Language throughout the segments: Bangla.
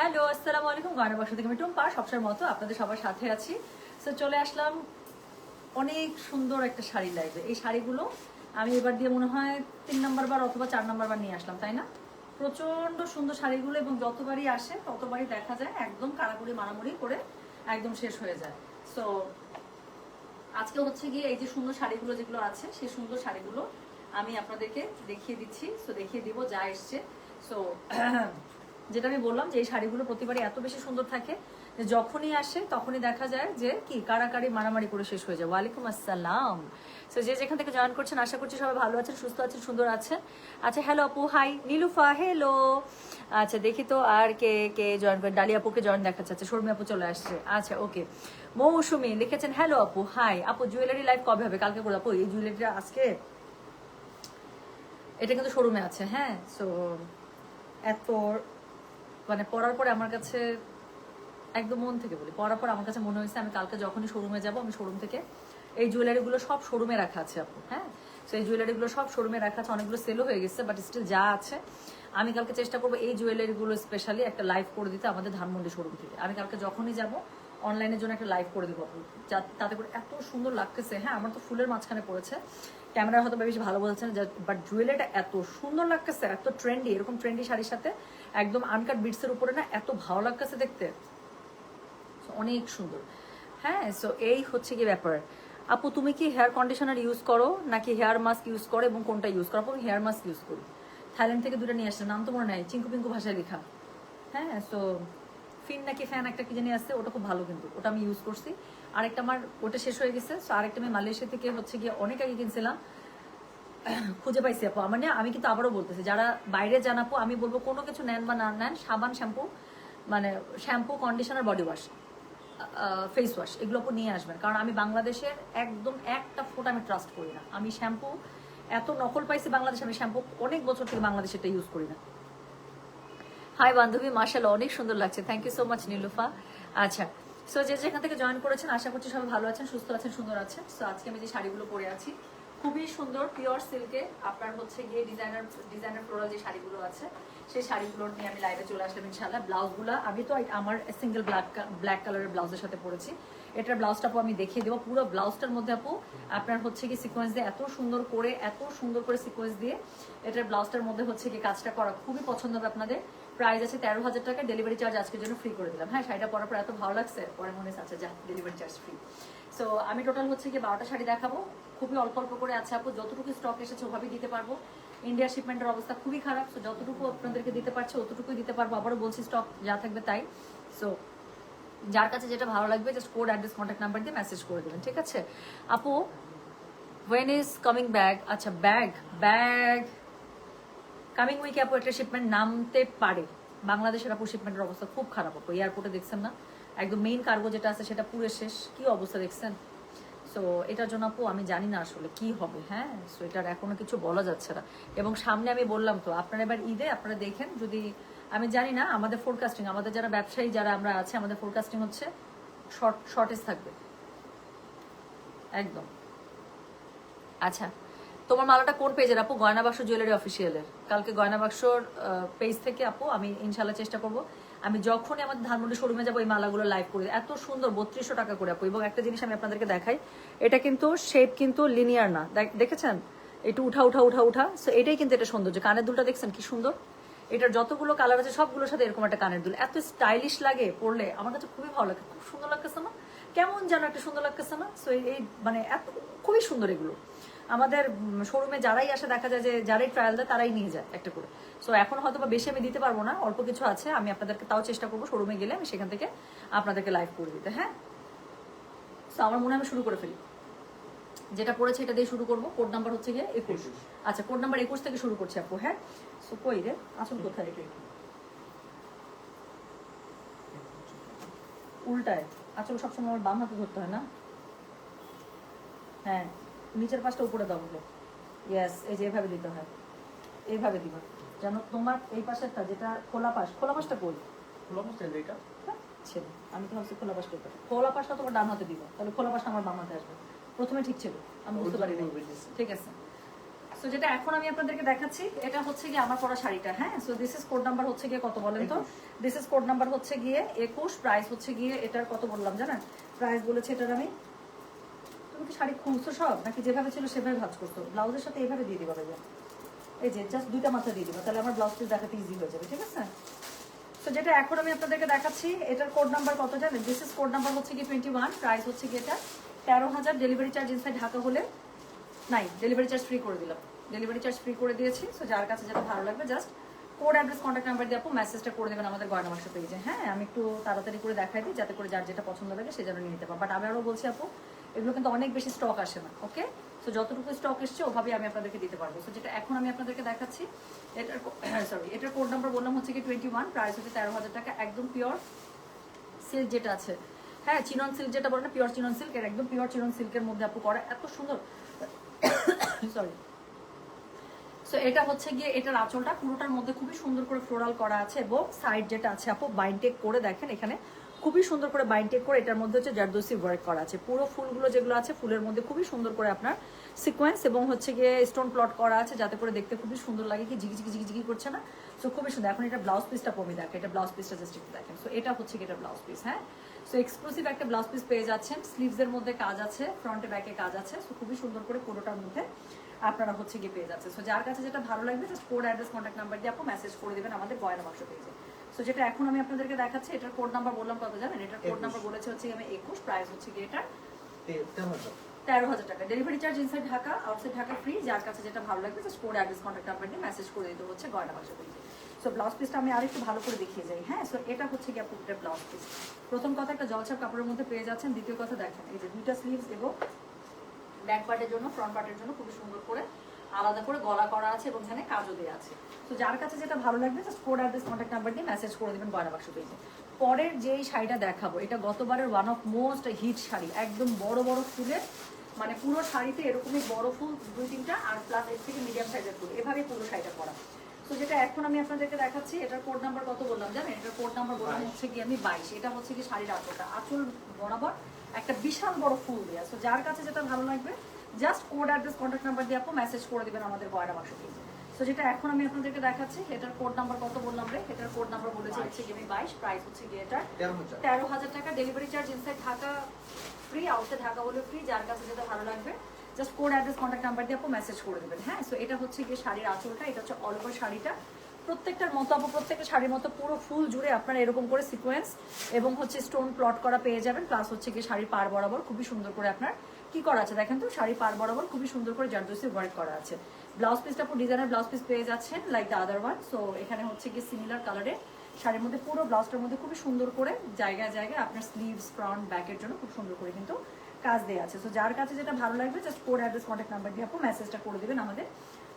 হ্যালো, আসসালামু আলাইকুম। গয়না বাসা থেকে আমি টুম্পা। সবসময় মতো আপনাদের সবার সাথে আছি। তো চলে আসলাম অনেক সুন্দর একটা শাড়ি লাইভে এই শাড়িগুলো আমি এবার দিয়ে মনে হয় তিন নম্বর বার অথবা চার নম্বর বার নিয়ে আসলাম, তাই না? প্রচণ্ড সুন্দর শাড়িগুলো এবং যতবারই আসে, ততবারই দেখা যায় একদম কারাকুড়ি মারামুড়ি করে একদম শেষ হয়ে যায়। সো আজকে হচ্ছে গিয়ে এই যে সুন্দর শাড়িগুলো যেগুলো আছে, সেই সুন্দর শাড়িগুলো আমি আপনাদেরকে দেখিয়ে দিচ্ছি। সো দেখিয়ে দিব যা এসছে। সো যেটা আমি বললাম যে এই শাড়িগুলো প্রতিবারই এত বেশি সুন্দর থাকে যে যখনই আসে তখনই দেখা যায় যে কি কারাকারি মারামারি করে শেষ হয়ে যায়। ওয়ালাইকুম আসসালাম। সো যে যেখান থেকে জয়েন করছেন, আশা করছি সবাই ভালো আছেন, সুস্থ আছেন, সুন্দর আছেন। আচ্ছা হ্যালো আপু হাই নীলুফা হ্যালো আচ্ছা দেখি তো আর কে কে জয়েন করে ডালি আপুকে জয়েন দেখাচ্ছে আচ্ছা শর্মি আপু চলে আসছে। আচ্ছা ওকে মৌসুমি লিখেছেন হ্যালো আপু হাই আপু জুয়েলারি লাইভ কবে হবে? কালকে করে আপু, এই জুয়েলারিটা আজকে, এটা কিন্তু শোরুমে আছে হ্যাঁ? সো এত মানে পড়ার পরে আমার কাছে একদম মন থেকে বলি, পড়ার পর আমার কাছে মনে হয়েছে আমি কালকে যখনই শোরুমে যাব আমি শোরুম থেকে এই জুয়েলারিগুলো সব শোরুমে রাখা আছে আপু হ্যাঁ? তো এই জুয়েলারিগুলো সব শোরুমে রাখা আছে, অনেকগুলো সেলও হয়ে গেছে বাট স্টিল যা আছে, আমি কালকে চেষ্টা করব এই জুয়েলারিগুলো স্পেশালি একটা লাইভ করে দিতে আমাদের ধানমন্ডি শোরুম থেকে। আমি কালকে যখনই যাব অনলাইনের জন্য একটা লাইভ করে দেবো তাতে করে এত সুন্দর লাগতেছে হ্যাঁ? আমার তো ফুলের মাঝখানে পড়েছে ক্যামেরা হয়তো বেশি ভালো বলছেন বাট জুয়েলারিটা এত সুন্দর লাগতেছে, এত ট্রেন্ডি এরকম ট্রেন্ডি শাড়ির সাথে, একদম আনকাট বিটসের উপরে না, এত ভালো লাগতেছে দেখতে। অনেক সুন্দর। হ্যাঁ সো এই হচ্ছে কি ব্যাপার। আপু, তুমি কি হেয়ার কন্ডিশনার ইউজ করো? নাকি হেয়ার মাস্ক ইউজ করো এবং কোনটা ইউজ করো? আপু, আমি হেয়ার মাস্ক ইউজ করি। থাইল্যান্ড থেকে দুটো নিয়ে আসলাম নাম তো মনে নাই, চিঙ্কু পিঙ্কু ভাষায় লেখা। হ্যাঁ সো ফিন নাকি ফ্যান একটা কি জানি আসছে ওটা খুব ভালো কিন্তু, ওটা আমি ইউজ করছি। আরেকটা আমার ওটা শেষ হয়ে গেছে সো আরেকটা আমি মালয়েশিয়া থেকে হচ্ছে গিয়ে অনেক আগে কিনছিলাম। খুঁজে পাইছি আপু। আমার না, আমি কিন্তু আবারও বলতেছি, যারা বাইরে যান আপু, আমি বলব কোনো কিছু নেন বা না নেন, সাবান, শ্যাম্পু মানে shampoo conditioner body wash face wash এগুলো আপু নিয়ে আসবেন। কারণ আমি বাংলাদেশের একদম একটা ফোটা আমি ট্রাস্ট করি না। আমি শ্যাম্পু, এত নকল পাইছি বাংলাদেশে, আমি শ্যাম্পু অনেক বছর থেকে বাংলাদেশে এটা ইউজ করি না। হাই বান্ধবী মার্শাল অনেক সুন্দর লাগছে। Thank you so much Nilufa. আচ্ছা সো যে যেখান থেকে জয়েন করেছেন, আশা করছি সবাই ভালো আছেন, সুস্থ আছেন, সুন্দর আছেন। সো আজকে আমি যে শাড়িগুলো পরে আছি, খুবই সুন্দর পিওর সিল্কে আপনার হচ্ছে গিয়ে ডিজাইনার ডিজাইনার ফ্লোরাল যে শাড়িগুলো আছে, সেই শাড়িগুলো নিয়ে আমি লাইভে চলে আসলাম ইনশাল্লাহ ব্লাউজগুলো, আমি তো আমার সিঙ্গেল ব্ল্যাক ব্ল্যাক কালারের ব্লাউজের সাথে পরেছি। এটার ব্লাউজটা আপু আমি দেখিয়ে দেবো। পুরো ব্লাউজটার মধ্যে আপু, আপনার হচ্ছে কি সিকোয়েন্স দিয়ে এত সুন্দর করে, এত সুন্দর করে সিকোয়েন্স দিয়ে এটার ব্লাউজটার মধ্যে হচ্ছে কি কাজটা করা খুবই পছন্দ হবে আপনাদের। প্রাইস আছে তেরো হাজার টাকা ডেলিভারি চার্জ আজকের জন্য ফ্রি করে দিলাম। হ্যাঁ শাড়িটা পরার পর এত ভালো লাগছে, পরে মনে আচ্ছা যা ডেলিভারি চার্জ ফ্রি সো আমি টোটাল হচ্ছে কি বারোটা শাড়ি দেখাবো। খুবই অল্প অল্প করে আছে আপু, যতটুকু স্টক এসেছে ওভাবেই দিতে পারব। ইন্ডিয়া শিপমেন্টের অবস্থা খুবই খারাপ সো যতটুকু আপনাদেরকে দিতে পারছে, অতটুকুই দিতে পারব। আবারও বলছি স্টক যা থাকবে তাই। সো যার কাছে যেটা ভালো লাগবে just code address contact number দিয়ে মেসেজ করে দেবেন, ঠিক আছে? আপু ওয়েন ইজ কামিং ব্যাগ আচ্ছা ব্যাগ ব্যাগ কামিং উইকে আপু একটা শিপমেন্ট নামতে পারে। বাংলাদেশের আপু শিপমেন্টের অবস্থা খুব খারাপ আপু এয়ারপোর্টে দেখছেন না? একদম মেইন কার্গো যেটা আছে সেটা পুরো শেষ, কি অবস্থা দেখছেন? সো এটার জন্য আপু আমি জানি না আসলে কি হবে হ্যাঁ? সো এটার এখনও কিছু বলা যাচ্ছে না। এবং সামনে আমি বললাম তো, আপনারা এবার ঈদে আপনারা দেখেন, যদি, আমি জানি না, আমাদের ফোরকাস্টিং আমাদের যারা ব্যবসায়ী যারা আমরা আছে, আমাদের ফোরকাস্টিং হচ্ছে শর্ট শর্টেজ থাকবে। একদম। আচ্ছা। তোমার মালাটা কোন পেজের আপু গয়না বাক্স জুয়েলারি অফিসিয়ালের কালকে গয়না বাক্সর পেজ থেকে আপু, আমি ইনশাল্লাহ চেষ্টা করব। আমি যখনই আমাদের ধানমন্ডি শোরুমে যাব, এই মালাগুলো লাইভ করে এত সুন্দর, বত্রিশশো টাকা করে আপু। এবং একটা জিনিস আমি আপনাদেরকে দেখাই, এটা কিন্তু শেপ কিন্তু লিনিয়ার না। দেখ- দেখেছেন? একটু উঠা উঠা উঠা উঠা। সো এটাই কিন্তু এটা সৌন্দর্য। কানের দুলটা দেখছেন? কি সুন্দর? এটার যতগুলো কালার আছে, সবগুলোর সাথে এরকম একটা কানের দুল। এত স্টাইলিশ লাগে পড়লে আমার কাছে খুবই ভালো লাগে। খুব সুন্দর লাগতেছে না? কেমন যেন একটা সুন্দর লাগতেছে না? সো এই মানে এত, খুবই সুন্দর এগুলো। আমাদের শোরুমে যারাই আসে দেখা যায় যে যারাই ট্রায়াল দেয় তারাই নিয়ে যায় একটা করে। সো এখন হয়তো বা বেশি আমি দিতে পারব না অল্প কিছু আছে আমি আপনাদেরকে তাও চেষ্টা করব শোরুমে গেলে আমি সেখান থেকে আপনাদেরকে লাইভ করে দিতে হ্যাঁ? সো আমার মনে হয় আমি শুরু করে ফেলি। যেটা পড়েছে এটা দিয়ে শুরু করব কোড নাম্বার হচ্ছে গিয়ে একুশ। আচ্ছা কোড নাম্বার একুশ থেকে শুরু করছি আপু হ্যাঁ? সো কই রে? আসল কোথায়? উল্টায়। আসল সবসময় আমার বাম হাতে ধরতে হয় না? হ্যাঁ। নিচের পাশটা উপরে দাও বলে ইয়েস এই যে এভাবে দিতে হয়। এইভাবে দিবা। যেন তোমার এই পাশেরটা যেটা খোলা পাশ খোলা পাশটা কই? হ্যাঁ, ছেলে আমি তো ভাবছি খোলা পাশটা উপরে। খোলা পাশটা তোমার ডান হাতে দিবা। তাহলে খোলা পাশটা আমার বাম হাতে আসবে। প্রথমে ঠিক ছিল আমি বুঝতে পারি। ঠিক আছে। সো সো যেটা এখন আমি আপনাদেরকে দেখাচ্ছি এটা হচ্ছে গিয়ে আমার পরা শাড়িটা হ্যাঁ? So this is code number হচ্ছে গিয়ে কত বলেন তো? দিস ইজ কোড নাম্বার হচ্ছে গিয়ে একুশ। প্রাইস হচ্ছে গিয়ে এটার কত বললাম জানেন? প্রাইস বলেছে এটার আমি তুমি কি শাড়ি খুলছো সব? নাকি যেভাবে ছিল সেভাবে ভাজ করতো ব্লাউজের সাথে এইভাবে দিয়ে দিবা ভাইয়া এই যে জাস্ট দুইটা মাথা দিয়ে দিবা। তাহলে আমার ব্লাউজ পিস দেখাতে ইজি হয়ে যাবে, ঠিক আছে? তো যেটা এখন আমি আপনাদেরকে দেখাচ্ছি, এটার কোড নাম্বার কত জানেন? দিস ইজ কোড নাম্বার হচ্ছে কি টোয়েন্টি ওয়ান প্রাইস হচ্ছে কি এটা? তেরো হাজার ডেলিভারি চার্জ ইনসাইড ঢাকা হলে নাই ডেলিভারি চার্জ ফ্রি করে দিলাম। ডেলিভারি চার্জ ফ্রি করে দিয়েছি সো যার কাছে যেটা ভালো লাগবে just code address contact number দিয়ে আপু মেসেজটা করে দেবেন আমাদের গয়না মাসে পেজে হ্যাঁ আমি একটু তাড়াতাড়ি করে দেখাই দিই, যাতে করে যার যেটা পছন্দ লাগে সে যেন নিয়ে নিতে পারে। বাট আমি আরও বলছি আপু এগুলো কিন্তু অনেক বেশি স্টক আসে না ওকে সো যতটুকু স্টক এসছে ওভাবেই আমি আপনাদেরকে দিতে পারব। সো যেটা এখন আমি আপনাদেরকে দেখাচ্ছি, এটার সরি এটার কোড নাম্বার বললাম হচ্ছে কি টোয়েন্টি ওয়ান প্রাইস হচ্ছে তেরো হাজার টাকা, একদম পিওর সিল্ক যেটা আছে। হ্যাঁ চিনন সিল্ক যেটা বলে না পিওর চিনন সিল্ক এর একদম পিওর চিনন সিল্কের মধ্যে আপু করা, এত সুন্দর। সরি সো এটা হচ্ছে গিয়ে এটার আঁচলটা, পুরোটার মধ্যে খুবই সুন্দর করে ফ্লোরাল করা আছে এবং সাইড যেটা আছে আপু বাইনটেক করে দেখেন এখানে। খুবই সুন্দর করে বাইনটেক করে এটার মধ্যে হচ্ছে জারদোসি ওয়ার্ক করা আছে। পুরো ফুলগুলো যেগুলো আছে, ফুলের মধ্যে খুবই সুন্দর করে আপনার সিকোয়েন্স এবং হচ্ছে গিয়ে স্টোন প্লট করা আছে যাতে করে দেখতে খুবই সুন্দর লাগে, কি ঝিকি ঝিকি ঝিকি ঝিকি করছে না? সো খুবই সুন্দর। এখন এটা ব্লাউজ পিসটা কমে দেখে, এটা ব্লাউজ পিসটা জাস্ট একটু দেখেন। সো এটা হচ্ছে কি এটা ব্লাউজ পিস হ্যাঁ? সো এক্সক্লুসিভ একটা ব্লাউজ পিস পেয়ে যাচ্ছেন। স্লিভস এর মধ্যে কাজ আছে ফ্রন্টে ব্যাকে কাজ আছে। সো খুবই সুন্দর করে পুরোটার মধ্যে আপনারা হচ্ছে গিয়ে পেয়ে যাচ্ছে সো যার কাছে যেটা ভালো লাগবে just code address contact number দিয়ে আপনি মেসেজ করে দেবেন, আমাদের গয়না বাক্স পেজে সো যেটা এখন আমি আপনাদেরকে দেখাচ্ছি এটার কোড নাম্বার বললাম কত জানেন? এটার কোড নাম্বার বলেছে হচ্ছে আমি একুশ প্রাইস হচ্ছে গিয়ে এটার তেরো হাজার। টাকা। Delivery charge inside Dhaka outside Dhaka free যার কাছে যেটা ভালো লাগবে just code address contact message করে দিতে হচ্ছে গয়না পেজে সো ব্লাউজ পিসটা আমি আরেকটু ভালো করে দেখিয়ে যাই হ্যাঁ? সো এটা হচ্ছে কি আপু ব্লাউজ পিস প্রথম কথা একটা জলছাপ কাপড়ের মধ্যে পেয়ে যাচ্ছেন। দ্বিতীয় কথা দেখেন এই যে দুইটা স্লিভস এবং ব্যাক পার্টের জন্য ফ্রন্ট পার্টের জন্য খুবই সুন্দর করে আলাদা করে গলা করা আছে এবং এখানে কাজও দেওয়া আছে। তো যার কাছে যেটা ভালো লাগবে just code address contact number দিয়ে মেসেজ করে দেবেন গয়না বাক্স পেজে পরের যেই শাড়িটা দেখাবো এটা গতবারের one of most hit sari একদম বড় বড় ফুলের মানে পুরো শাড়িতে এরকমই বড় ফুল দুই তিনটা আর প্লাস এর থেকে মিডিয়াম সাইজের ফুল এভাবে পুরো শাড়িটা করা। তো যেটা এখন আমি আপনাদেরকে দেখাচ্ছি এটার কোড নাম্বার কত বললাম জানেন? এটার কোড নাম্বার বললাম হচ্ছে কি আমি বাইশ। এটা হচ্ছে কি শাড়ির আঁচলটা। আঁচল বরাবর একটা বিশাল বড় ফুল দেওয়া তো যার কাছে যেটা ভালো লাগবে just code address contact number দিয়ে আপু মেসেজ করে দিবেন আমাদের গয়না বাক্স পেজে তো যেটা এখন আমি আপনাদেরকে দেখাচ্ছি এটার কোড নাম্বার কত বললাম রে? এটার কোড নাম্বার বলেছে হচ্ছে আমি বাইশ প্রাইস হচ্ছে কি এটা তেরো হাজার। টাকা। Delivery charge inside Dhaka free outside Dhaka হলে ফ্রি যার কাছে যেটা ভালো লাগবে just code address contact number দিয়ে আপু মেসেজ করে দেবেন। হ্যাঁ সো এটা হচ্ছে গিয়ে শাড়ির আঁচলটা এটা হচ্ছে অল্প শাড়িটা। প্রত্যেকটার মতো আপু প্রত্যেকটা শাড়ির মতো পুরো ফুল জুড়ে আপনারা এরকম করে সিকোয়েন্স এবং হচ্ছে স্টোন প্লট করা পেয়ে যাবেন প্লাস হচ্ছে গিয়ে শাড়ির পার বরাবর। খুবই সুন্দর করে আপনার কি করা আছে দেখেন তো? শাড়ি পার বরাবর খুবই সুন্দর করে জারদোসি ওয়ার্ক করা আছে। ব্লাউজ পিসটা পুরো ডিজাইনার ব্লাউজ পিস পেয়ে যাচ্ছেন like the other one so এখানে হচ্ছে গিয়ে সিমিলার কালারে শাড়ির মধ্যে পুরো ব্লাউজটার মধ্যে খুবই সুন্দর করে জায়গায় জায়গায় আপনার স্লিভস ফ্রন্ট ব্যাকের জন্য খুব সুন্দর করে কিন্তু কাজ দেওয়া আছে। সো যার কাছে যেটা ভালো লাগবে just code address contact number দিয়ে আপু মেসেজটা করে দেবেন আমাদের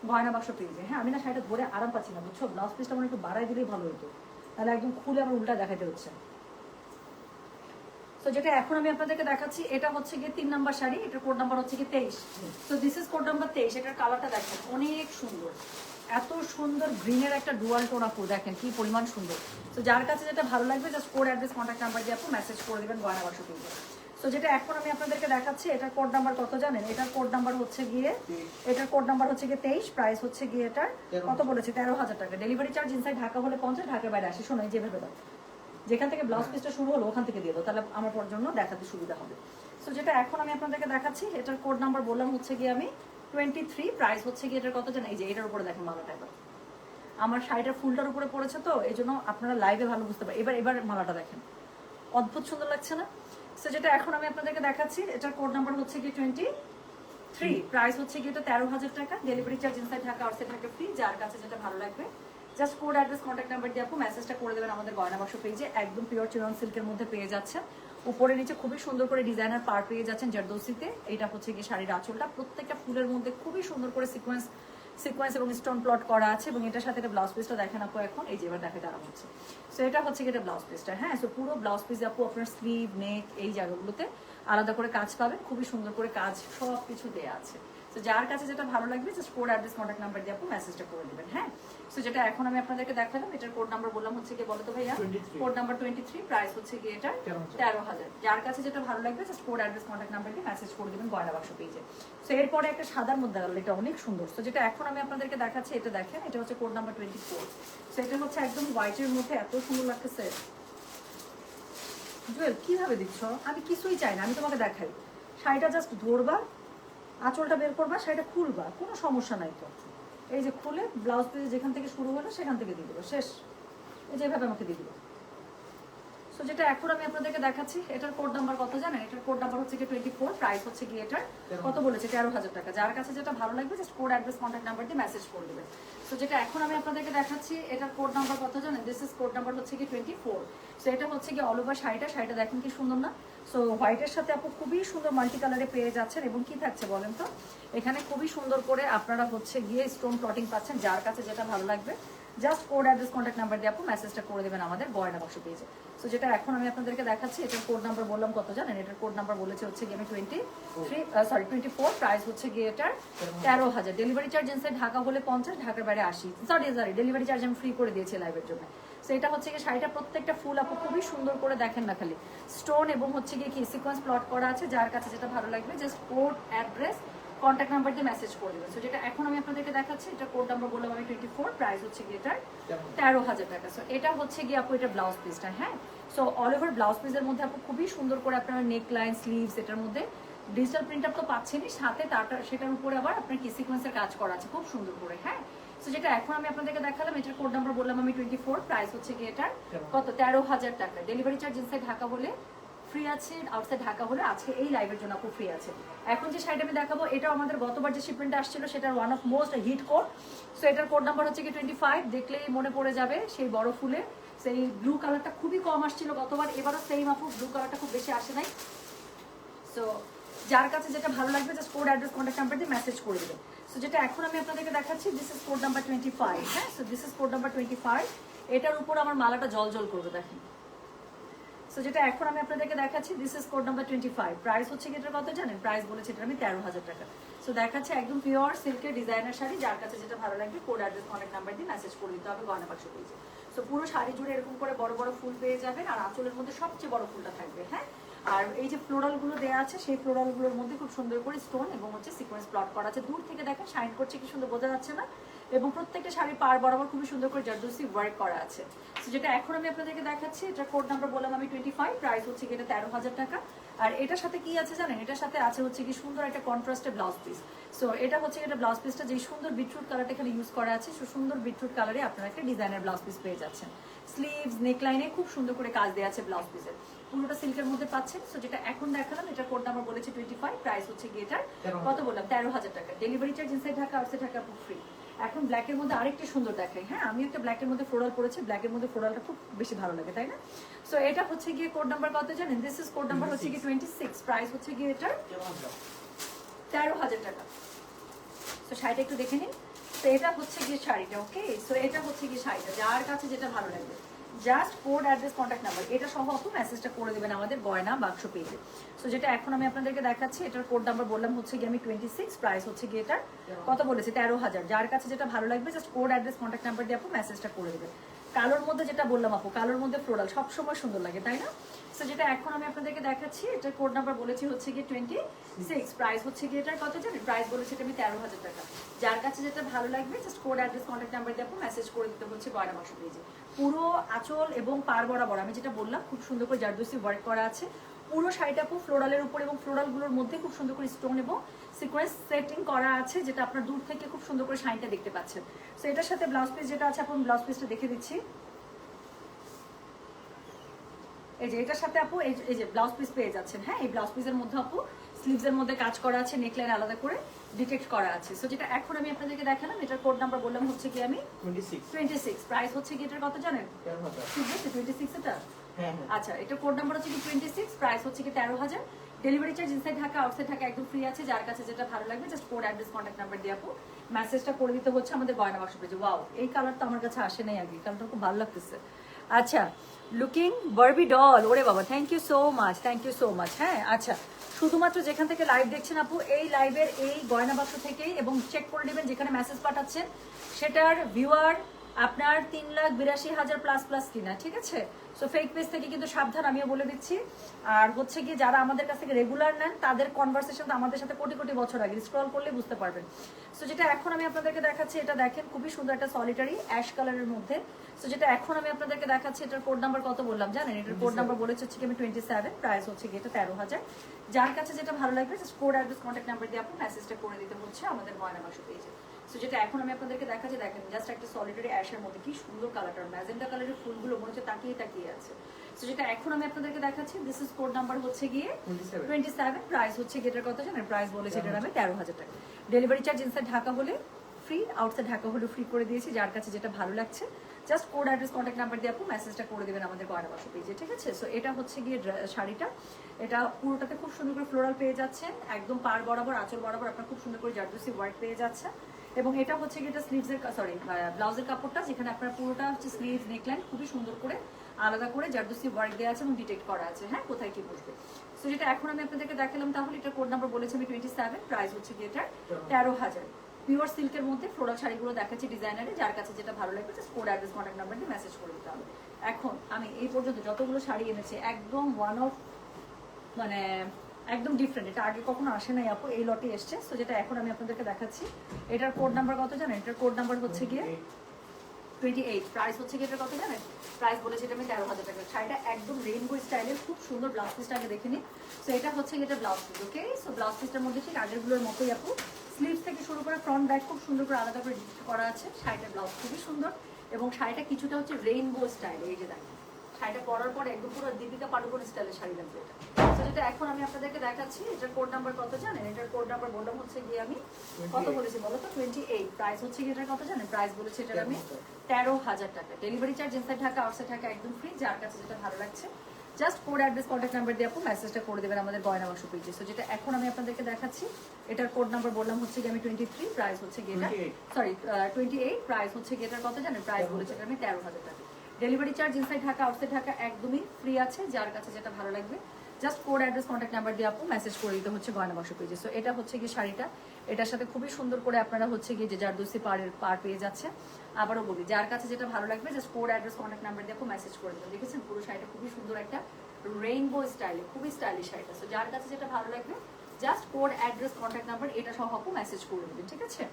গয়না বাক্স পেজে হ্যাঁ আমি না শাড়িটা ধরে আরাম পাচ্ছি না বুঝছ ব্লাউজ পিসটা মনে একটু বাড়াই দিলেই ভালো হতো। তাহলে একদম খুলে আমার উল্টা দেখাতে হচ্ছে। তো যেটা এখন আমি আপনাদেরকে দেখাচ্ছি এটা হচ্ছে গিয়ে তিন নাম্বার শাড়ি এটার কোড নাম্বার হচ্ছে গিয়ে তেইশ। তো দিস ইজ কোড নাম্বার তেইশ এটার কালারটা দেখেন অনেক সুন্দর। এত সুন্দর গ্রিনের একটা ডুয়াল টোন আপু দেখেন কি পরিমাণ সুন্দর। তো যার কাছে যেটা ভালো লাগবে just code address contact number দিয়ে আপু মেসেজ করে দেবেন গয়না বাক্স পেজে তো যেটা এখন আমি আপনাদেরকে দেখাচ্ছি এটার কোড নাম্বার কত জানেন? এটার কোড নাম্বার হচ্ছে গিয়ে এটার কোড নাম্বার হচ্ছে গিয়ে তেইশ প্রাইস হচ্ছে গিয়ে এটার কত বলেছে? তেরো হাজার টাকা। ডেলিভারি চার্জ ইনসাইড ঢাকা হলে পঞ্চাশ ঢাকার বাইরে আসে। শোনো এই যে ভেবে দাও যেখান থেকে ব্লাউজ পিসটা শুরু হলো, ওখান থেকে দিয়ে দাও, তাহলে আমার পর জন্য দেখাতে সুবিধা হবে। সো যেটা এখন আমি আপনাদেরকে দেখাচ্ছি, এটার কোড নাম্বার বললাম হচ্ছে গিয়ে আমি টোয়েন্টি থ্রি প্রাইস হচ্ছে গিয়ে এটার কত জানেন এই যে এটার উপরে দেখেন মালাটা এবার। আমার শাড়িটা ফুলটার উপরে পড়েছে তো, এই জন্য আপনারা লাইভে ভালো বুঝতে পারেন এবার এবার মালাটা দেখেন। অদ্ভুত সুন্দর লাগছে না? সো যেটা এখন আমি আপনাদেরকে দেখাচ্ছি, এটার কোড নাম্বার হচ্ছে কি টোয়েন্টি থ্রি প্রাইস হচ্ছে কি এটা তেরো হাজার টাকা delivery charge inside Dhaka outside Dhaka free যার কাছে যেটা ভালো লাগবে just code address contact number দিয়ে আপু মেসেজটা করে দেবেন আমাদের গয়না বাক্স পেজে একদম পিওর চিরন সিল্কের মধ্যে পেয়ে যাচ্ছেন। উপরে নিচে খুবই সুন্দর করে ডিজাইনার পার পেয়ে যাচ্ছেন জারদোসিতে। এটা হচ্ছে কি শাড়ির আঁচলটা। প্রত্যেকটা ফুলের মধ্যে খুবই সুন্দর করে সিকোয়েন্স সিকোয়েন্স এবং স্টোন প্লট করা আছে এবং এটার সাথে এটা ব্লাউজ পিসটা দেখেন আপু এখন। এই যে এবার দেখাতে আরাম হচ্ছে সো এটা হচ্ছে কি এটা ব্লাউজ পিসটা হ্যাঁ সো পুরো ব্লাউজ পিস আপু আপনার স্লিভ নেক এই জায়গাগুলোতে আলাদা করে কাজ পাবেন। খুবই সুন্দর করে কাজ সব কিছু দেওয়া আছে। তো যার কাছে যেটা ভালো লাগবে just code address contact number দিয়ে আপনি মেসেজটা করে দেবেন হ্যাঁ? তো যেটা এখন আমি আপনাদেরকে দেখালাম এটার কোড নাম্বার বললাম হচ্ছে কি বলো তো ভাইয়া? Code number twenty three price হচ্ছে কি এটা তেরো হাজার। যার কাছে যেটা ভালো লাগবে just code address contact number দিয়ে মেসেজ করে দেবেন গয়না বাক্স পেজে। তো এরপরে একটা সাদার মধ্যে গেল এটা অনেক সুন্দর। তো যেটা এখন আমি আপনাদেরকে দেখাচ্ছি এটা দেখেন এটা হচ্ছে কোড নাম্বার টোয়েন্টি ফোর তো এটা হচ্ছে একদম হোয়াইটের মধ্যে এত সুন্দর লাগতেছে। জুয়েল কীভাবে দিচ্ছ? আমি কিছুই চাই না আমি তোমাকে দেখাই। শাড়িটা জাস্ট ধরবা আঁচলটা বের করবা শাড়িটা খুলবা কোনো সমস্যা নাই তো। এই যে খুলে ব্লাউজ পিস যেখান থেকে শুরু হলো সেখান থেকে দিয়ে দেবো শেষ। এই যে এভাবে আমাকে দিয়ে দিবো সো যেটা এখন আমি আপনাদেরকে দেখাচ্ছি এটার কোড নাম্বার কত জানেন? এটার কোড নাম্বার হচ্ছে কি টোয়েন্টি ফোর প্রাইস হচ্ছে কি এটার কত বলেছে? তেরো হাজার টাকা। যার কাছে যেটা ভালো লাগবে just code address contact number দিয়ে মেসেজ করে দেবেন। সো যেটা এখন আমি আপনাদেরকে দেখাচ্ছি এটার কোড নাম্বার কত জানেন? দিস ইজ কোড নাম্বার হচ্ছে কি টোয়েন্টি ফোর সো এটা হচ্ছে কি অল ওভার শাড়িটা। শাড়িটা দেখেন কি সুন্দর না? সো হোয়াইটের সাথে আপু খুবই সুন্দর মাল্টি কালারে পেয়ে যাচ্ছেন এবং কি থাকছে বলেন তো? এখানে খুবই সুন্দর করে আপনারা হচ্ছে গিয়ে স্টোন প্লটিং পাচ্ছেন, যার কাছে যেটা ভালো লাগবে। Just code address contact number দিয়ে আপু মেসেজটা করে দেবেন আমাদের গয়না বাক্স পেজে সো যেটা এখন আমি আপনাদেরকে দেখাচ্ছি, এটার কোড নাম্বার বললাম কত জানেন? এটার কোড নাম্বার বলেছে হচ্ছে গিয়ে আমি twenty three sorry twenty four price হচ্ছে গিয়ে এটার তেরো হাজার। ডেলিভারি চার্জ ইনসাইড ঢাকা হলে পঞ্চাশ, ঢাকার বাইরে আশি। সরি সরি ডেলিভারি চার্জ আমি ফ্রি করে দিয়েছি লাইভের জন্য। সো এটা হচ্ছে গিয়ে শাড়িটা প্রত্যেকটা ফুল আপু খুবই সুন্দর করে দেখেন না খালি। স্টোন এবং হচ্ছে গিয়ে কি সিকোয়েন্স প্লট করা আছে, যার কাছে যেটা ভালো লাগবে just code address contact number দিয়ে মেসেজ করে দেবেন। সো যেটা এখন আমি আপনাদেরকে দেখাচ্ছি, এটা কোড নাম্বার বললাম আমি টোয়েন্টি ফোর প্রাইস হচ্ছে গিয়ে এটার তেরো হাজার টাকা। সো এটা হচ্ছে গিয়ে আপু এটা ব্লাউজ পিসটা হ্যাঁ? সো অল ওভার ব্লাউজ পিসের মধ্যে আপু খুবই সুন্দর করে আপনার নেক লাইন স্লিভস এটার মধ্যে ডিজিটাল প্রিন্ট আপ তো পাচ্ছেনই, সাথে তারটা, সেটার উপরে আবার আপনার কি সিকোয়েন্সের কাজ করা আছে, খুব সুন্দর করে হ্যাঁ? সো যেটা এখন আমি আপনাদেরকে দেখালাম এটার কোড নাম্বার বললাম আমি টোয়েন্টি ফোর প্রাইস হচ্ছে গিয়ে এটার কত? তেরো হাজার টাকা। ডেলিভারি চার্জ ইনসাইড ঢাকা হলে ফ্রি আছে আউটসাইড ঢাকা হলে আজকে এই লাইভের জন্য আপু ফ্রি আছে। এখন যে শাড়িটা আমি দেখাবো এটা আমাদের গতবার যে শিপমেন্ট আসছিল সেটার one of most hit code so এটার কোড নাম্বার হচ্ছে কি টোয়েন্টি ফাইভ দেখলেই মনে পড়ে যাবে সেই বড় ফুলে। সেই ব্লু কালারটা খুবই কম আসছিল গতবার এবারও সেম আপু ব্লু কালারটা খুব বেশি আসে নাই। সো যার কাছে যেটা ভালো লাগবে just code address contact number দিয়ে মেসেজ করে দেবে। সো যেটা এখন আমি আপনাদেরকে দেখাচ্ছি this is code number twenty five হ্যাঁ? So this is code number twenty five এটার উপর আমার মালাটা জল জল করবে, দেখেন। সো যেটা এখন আমি আপনাদেরকে দেখাচ্ছি this is code number twenty five price হচ্ছে কি এটার কত জানেন? প্রাইস বলেছে এটা আমি তেরো হাজার টাকা। সো দেখাচ্ছে একদম পিওর সিল্কের ডিজাইনার শাড়ি, যার কাছে যেটা ভালো লাগবে কোড অ্যাড্রেস কন্ট্যাক্ট নাম্বার দিয়ে মেসেজ করে দিতে হবে গয়না বাক্স পেয়েছে। সো পুরো শাড়ি জুড়ে এরকম করে বড় বড় ফুল পেয়ে যাবেন, আর আঁচলের মধ্যে সবচেয়ে বড় ফুলটা থাকবে হ্যাঁ? আর এই যে ফ্লোরালগুলো দেওয়া আছে, সেই ফ্লোরালগুলোর মধ্যে খুব সুন্দর করে স্টোন এবং হচ্ছে সিকোয়েন্স প্লট করা আছে। দূর থেকে দেখেন শাইন করছে, কি সুন্দর বোঝা যাচ্ছে না। এবং প্রত্যেকটা শাড়ি পার বরাবর খুবই সুন্দর করে জারদোসি ওয়ার্ক করা আছে। যেটা এখন আমি আপনাদেরকে দেখাচ্ছি, এটা কোড নাম্বার বললাম আমি টোয়েন্টি ফাইভ প্রাইস হচ্ছে কি এটা তেরো হাজার টাকা। আর এটার সাথে কি আছে জানেন? এটার সাথে আছে হচ্ছে কি সুন্দর একটা কন্ট্রাস্টের ব্লাউজ পিস সো এটা হচ্ছে এটা ব্লাউজ পিসটা যে সুন্দর বিটরুট কালারটা এখানে ইউজ করা আছে সুন্দর বিটরুট কালারে আপনারা একটা ডিজাইনের ব্লাউজ পিস পেয়ে যাচ্ছেন। স্লিভস নেকলাইনে খুব সুন্দর করে কাজ দেওয়া আছে ব্লাউজ পিসের পুরোটা সিল্কের মধ্যে পাচ্ছেন। সো যেটা এখন দেখালাম এটা কোড নাম্বার বলেছে টোয়েন্টি ফাইভ প্রাইস হচ্ছে গিয়ে এটার কত বললাম? তেরো হাজার টাকা। Delivery charge inside Dhaka outside Dhaka free এখন ব্ল্যাকের মধ্যে আরেকটা সুন্দর দেখাই। হ্যাঁ আমি একটা ব্ল্যাকের মধ্যে ফ্লোরাল পড়েছি ব্ল্যাকের মধ্যে ফ্লোরালটা খুব বেশি ভালো লাগে তাই না? সো এটা হচ্ছে গিয়ে কোড নাম্বার কত জানেন? দিস ইজ কোড নাম্বার হচ্ছে গিয়ে টোয়েন্টি সিক্স প্রাইস হচ্ছে গিয়ে এটার তেরো হাজার। টাকা। তো শাড়িটা একটু দেখে নিন। তো এটা হচ্ছে গিয়ে শাড়িটা ওকে সো এটা হচ্ছে গিয়ে শাড়িটা। যার কাছে যেটা ভালো লাগবে। Just code address contact number এটা সহ আপু মেসেজটা করে দেবেন আমাদের গয়না বাক্স পেজে সো যেটা এখন আমি আপনাদেরকে দেখাচ্ছি এটার কোড নাম্বার বললাম হচ্ছে গিয়ে আমি টোয়েন্টি সিক্স প্রাইস হচ্ছে গিয়ে এটার কত বলেছি তেরো হাজার। যার কাছে যেটা ভালো লাগবে just code address contact number দিয়ে আপনি মেসেজটা করে দেবেন। কালোর মধ্যে যেটা বললাম আপু, কালোর মধ্যে ফ্লোরাল সবসময় সুন্দর লাগে, তাই না? সো যেটা এখন আমি আপনাদেরকে দেখাচ্ছি এটা কোড নাম্বার বলেছি হচ্ছে গিয়ে টোয়েন্টি সিক্স প্রাইস হচ্ছে গিয়ে এটার কত জানেন? প্রাইস বলেছি এটা আমি তেরো হাজার টাকা। যার কাছে যেটা ভালো লাগবে just code address contact number দিয়ে আপু মেসেজ করে দিতে হচ্ছে গয়না বাক্স পেজে। পুরো আঁচল এবং পার বরাবর, আমি যেটা বললাম, খুব সুন্দর করে জারদোসি ওয়ার্ক করা আছে। পুরো শাড়িটা আপু ফ্লোরালের উপর এবং ফ্লোরালগুলোর মধ্যে খুব সুন্দর করে স্টোন এবং সিকোয়েন্স সেটিং করা আছে যেটা আপনার দূর থেকে খুব সুন্দর করে শাইনটা দেখতে পাচ্ছেন। সো এটার সাথে ব্লাউজ পিস যেটা আছে আপু ব্লাউজ পিসটা দেখে দিচ্ছি। এই যে এটার সাথে আপু এই যে- ব্লাউজ পিস পেয়ে যাচ্ছেন হ্যাঁ? এই ব্লাউজ পিসের মধ্যে আপু স্লিভস এর মধ্যে কাজ করা আছে নেকলাইন আলাদা করে ডিটেক্ট করা আছে। সো যেটা এখন আমি আপনাদেরকে দেখালাম এটার কোড নাম্বার বললাম হচ্ছে কি আমি? টোয়েন্টি সিক্স প্রাইস হচ্ছে কি এটার কত জানেন? ঠিক আছে টোয়েন্টি সিক্স এটা আচ্ছা এটা কোড নাম্বার হচ্ছে কি টোয়েন্টি সিক্স প্রাইস হচ্ছে কি তেরো হাজার। Delivery charge inside Dhaka outside Dhaka একদম ফ্রি আছে। যার কাছে যেটা ভালো লাগবে just code address contact number দিয়ে আপু। মেসেজটা করে দিতে হচ্ছে আমাদের গয়না বাক্স পেজে। ওয়াও এই কালারটা আমার কাছে আসে নাই আগে। কালারটা খুব ভালো লাগতেছে। আচ্ছা লুকিং বারবি ডল ওরে বাবা thank you so much thank you so much হ্যাঁ আচ্ছা শুধুমাত্র যেখান থেকে লাইভ দেখছেন আপু, এই লাইভের এই গয়না বাক্স থেকেই এবং চেক করে নেবেন যেখানে মেসেজ পাঠাচ্ছেন, সেটার ভিউয়ার আপনার তিন লাখ বিরাশি হাজার প্লাস প্লাস কিনা, ঠিক আছে? সো ফেক পেজ থেকে কিন্তু সাবধান, আমিও বলে দিচ্ছি। আর হচ্ছে কি, যারা আমাদের কাছ থেকে রেগুলার নেন, তাদের কনভারসেশন আমাদের সাথে কোটি কোটি বছর আগে স্ক্রল করলে বুঝতে পারবেন। সো যেটা এখন আমি আপনাদেরকে দেখাচ্ছি, এটা দেখেন, খুবই সুন্দর একটা সলিটারি অ্যাশ কালারের মধ্যে। সো যেটা এখন আমি আপনাদেরকে দেখাচ্ছি, এটার কোড নাম্বার কত বললাম, জানেন? এটার কোড নাম্বার বলেছে হচ্ছে কি, আমি টোয়েন্টি সেভেন প্রাইস হচ্ছে কি, এটা তেরো হাজার। যার কাছে যেটা ভালো লাগবে কোড অ্যাড্রেস কন্ট্যাক্ট নাম্বার দিয়ে আপনি মেসেজটা করে দিতে হচ্ছে আমাদের ময়না মাসে পেয়েছে সো যেটা এখন আমি আপনাদেরকে দেখাচ্ছি দেখেন জাস্ট একটা সলিটারি অ্যাশের মধ্যে কি সুন্দর কালারটা ম্যাজেন্টা কালারের ফুলগুলো মনে হচ্ছে তাকিয়ে তাকিয়ে আছে। সো যেটা এখন আমি আপনাদেরকে দেখাচ্ছি দিস ইজ কোড নাম্বার হচ্ছে গিয়ে 27 টোয়েন্টি সেভেন প্রাইস হচ্ছে গেটের কত জানেন? প্রাইস বলেছে এটার আমি তেরো হাজার টাকা। ডেলিভারি চার্জ ইনসাইড ঢাকা হলে ফ্রি আউটসাইড ঢাকা হলে ফ্রি করে দিয়েছি যার কাছে যেটা ভালো লাগছে। Just code address contact number দিয়ে আপনি মেসেজটা করে দেবেন আমাদের গয়না বাসা পেজে ঠিক আছে? সো এটা হচ্ছে গিয়ে শাড়িটা। এটা পুরোটাতে খুব সুন্দর করে ফ্লোরাল পেয়ে যাচ্ছেন একদম পার বরাবর আঁচল বরাবর আপনার খুব সুন্দর করে জারদুসি ওয়ার্ক পেয়ে যাচ্ছে এবং এটা হচ্ছে গিয়ে স্লিভসের সরি ব্লাউজের কাপড়টা, যেখানে আপনার পুরোটা হচ্ছে স্লিভ নেকলাইন খুবই সুন্দর করে আলাদা করে জারদুসি ওয়ার্ক দেওয়া আছে এবং ডিটেক্ট করা আছে। হ্যাঁ কোথায় কি বসবে? সো যেটা এখন আমি আপনাদেরকে দেখালাম, তাহলে এটা কোড নাম্বার বলেছি আমি টোয়েন্টি সেভেন প্রাইস হচ্ছে গিয়ে এটার তেরো হাজার। পিওর সিল্কের মধ্যে ফ্লোরাল শাড়িগুলো দেখাচ্ছি ডিজাইনারে যার কাছে যেটা ভালো লাগবে just code address contact number দিয়ে মেসেজ করে দিতে হবে। এখন আমি এই পর্যন্ত যতগুলো শাড়ি এনেছি, একদম ওয়ান অফ মানে একদম ডিফারেন্ট এটা আগে কখনো আসে নাই আপু, এই লটে এসছে। সো যেটা এখন আমি আপনাদেরকে দেখাচ্ছি, এটার কোড নাম্বার কত জানেন? এটার কোড নাম্বার হচ্ছে গিয়ে টোয়েন্টি এইট প্রাইস হচ্ছে গিয়ে এটা কত জানেন? প্রাইস বলেছে এটা আমি তেরো হাজার টাকা। শাড়িটা একদম রেইনবো স্টাইলের খুব সুন্দর ব্লাউজ পিসটা আগে দেখে নিই সো এটা হচ্ছে কি এটা blouse piece okay so blouse পিসটার মধ্যে ঠিক আগেরগুলোর মতোই আপু। স্লিভস থেকে শুরু করে ফ্রন্ট ব্যাক খুব সুন্দর করে আলাদা করে করা আছে। শাড়িটার ব্লাউজ খুবই সুন্দর। এবং শাড়িটা কিছুটা হচ্ছে রেইনবো স্টাইল এই যে দেখেন। শাড়িটা পরার পরে একদম পুরো দীপিকা পাডুকোন স্টাইলের শাড়ি লাগবে এটা। তো যেটা এখন আমি আপনাদেরকে দেখাচ্ছি এটার কোড নাম্বার কত জানেন? এটার কোড নাম্বার বললাম হচ্ছে গিয়ে আমি কত বলেছি বলো তো? টোয়েন্টি এইট প্রাইস হচ্ছে গিয়ে এটার কত জানেন? প্রাইস বলেছি এটার আমি তেরো হাজার টাকা। Delivery charge inside Dhaka outside Dhaka একদম ফ্রি যার কাছে যেটা ভালো লাগছে। Just code address contact number দিয়ে আপনি মেসেজটা করে দেবেন আমাদের গয়না বাসু পেজে সো যেটা এখন আমি আপনাদেরকে দেখাচ্ছি এটার কোড নাম্বার বললাম হচ্ছে গিয়ে আমি টোয়েন্টি থ্রি প্রাইস হচ্ছে গিয়ে সরি টোয়েন্টি এইট প্রাইস হচ্ছে গিয়ে এটার কত জানেন? প্রাইস বলেছে এটা আমি তেরো হাজার টাকা। Delivery charge inside Dhaka outside Dhaka একদমই ফ্রি আছে, যার কাছে যেটা ভালো লাগবে। Just code address contact number দিয়ে আপু মেসেজ করে দিতে হচ্ছে গয়না বাক্স পেজে সো এটা হচ্ছে গিয়ে শাড়িটা। এটার সাথে খুবই সুন্দর করে আপনারা হচ্ছে গিয়ে যে জারদুসি পাড়ের পার পেয়ে যাচ্ছে আবারও বলি, যার কাছে যেটা ভালো লাগবে just code address contact number দিয়ে আপু মেসেজ করে দেবেন। দেখেছেন পুরো শাড়িটা খুবই সুন্দর একটা রেইনবো স্টাইলে খুবই স্টাইলিশ শাড়িটা। সো যার কাছে যেটা ভালো লাগবে just code address contact number এটা সহ আপু মেসেজ করে দেবেন, ঠিক আছে?